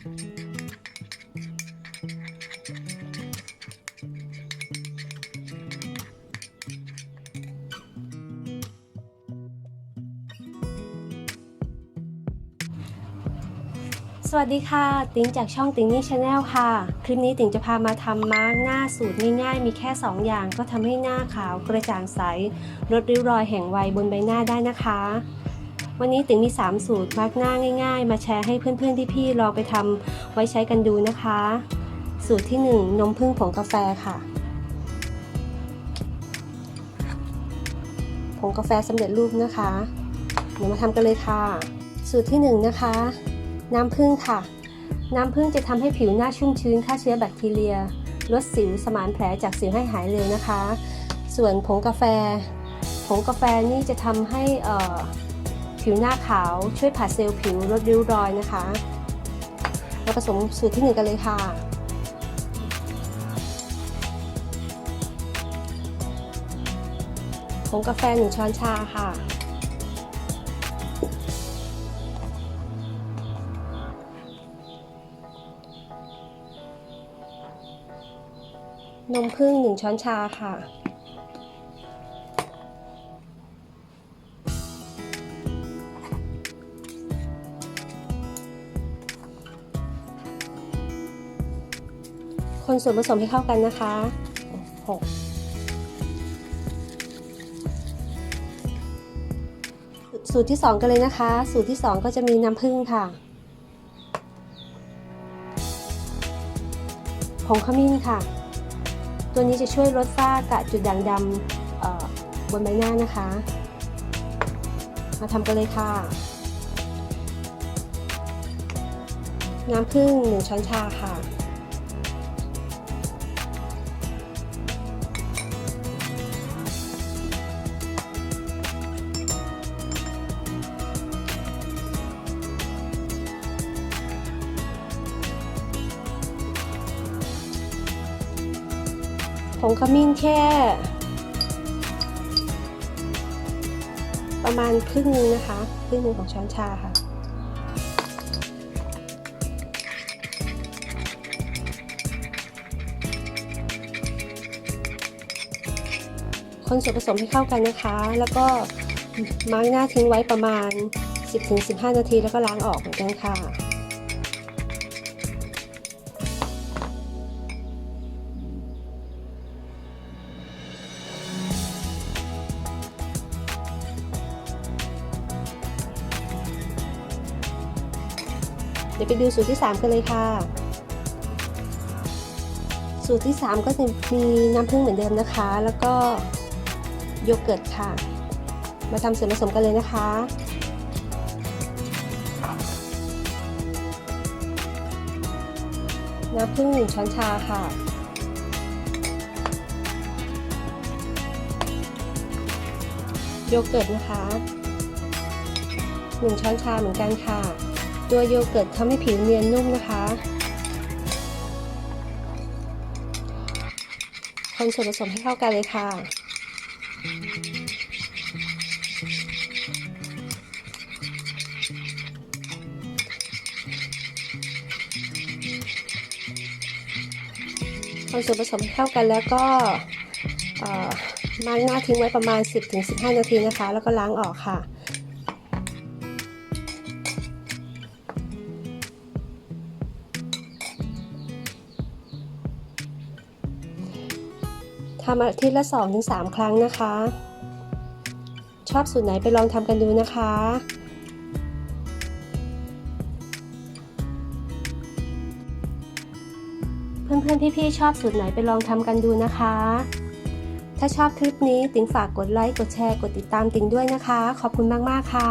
สวัสดีค่ะ ติ๋งจากช่องติ๋งนี่ชาแนลค่ะ คลิปนี้ติ๋งจะพามาทำมาร์กหน้าสูตรง่ายๆ มีแค่ 2 อย่างก็ทำให้หน้าขาวกระจ่างใส ลดริ้วรอยแห่งวัยบนใบหน้าได้นะคะ วันนี้ติ๋งมี 3 สูตรมาร์กหน้าง่าย ๆ มาแชร์ให้เพื่อนๆที่พี่ลองไปทำไว้ใช้กันดูนะคะ สูตรที่ 1 นมผึ้งผงกาแฟค่ะ ผงกาแฟสำเร็จรูปนะคะเดี๋ยวมาทำกันเลยค่ะ สูตรที่ 1 นะคะ น้ำผึ้งค่ะ น้ำผึ้งจะทำให้ผิวหน้าชุ่มชื้นฆ่าเชื้อแบคทีเรีย ลดสิวสมานแผลจากสิวให้หายเร็วนะคะ ส่วนผงกาแฟ ผงกาแฟนี่จะทำให้อ่อ ผิวหน้าขาวช่วยผัดเซลล์ผิวลดริ้วรอยนะคะ เราผสมสูตรที่หนึ่งกันเลยค่ะ ผงกาแฟหนึ่งช้อนชาค่ะ นมผึ้งหนึ่งช้อนชาค่ะ คนส่วนผสมให้เข้ากันนะคะหกสูตรที่ 2 กันเลยนะคะ สูตรที่ 2 ก็จะมีน้ำผึ้งค่ะ ผงขมิ้นค่ะ ตัวนี้จะช่วยลดฝ้ากะจุดด่างดำบนใบหน้านะคะ มาทำกันเลยค่ะ น้ำผึ้งหนึ่งช้อนชาค่ะ ผงขมิ้นแค่ ประมาณครึ่งนึงนะคะครึ่งนึงของช้อนชาค่ะคนส่วนผสมให้เข้ากันนะคะ แล้วก็มาร์กหน้าทิ้งไว้ประมาณ 10-15 นาทีแล้วก็ล้างออกเหมือนกันค่ะ ดี๋ยวไปดูสูตรที่ 3 กันเลยค่ะ สูตรที่ 3 ก็จะมีน้ำผึ้งเหมือนเดิมนะคะ แล้วก็โยเกิร์ตค่ะ มาทำส่วนผสมกันเลยนะคะน้ำผึ้งหนึ่งช้อนชาค่ะ โยเกิร์ตนะคะหนึ่งช้อนชาเหมือนกันค่ะ ตัวโยเกิร์ตทำให้ผิวเนียนนุ่มนะคะ คนส่วนผสมให้เข้ากันเลยค่ะ คนส่วนผสมให้เข้ากันแล้วก็มาร์กหน้าทิ้งไว้ประมาณ 10-15 นาทีนะคะ แล้วก็ล้างออกค่ะ ทำอาทิตย์ละ 2-3 ครั้งนะคะ ชอบสูตรไหนไปลองทำกันดูนะคะ เพื่อนๆ พี่ๆ ชอบสูตรไหนไปลองทำกันดูนะคะ ถ้าชอบคลิปนี้ติ๋งฝากกดไลค์ กดแชร์ กดติดตามติ๋งด้วยนะคะ ขอบคุณมากๆ ค่ะ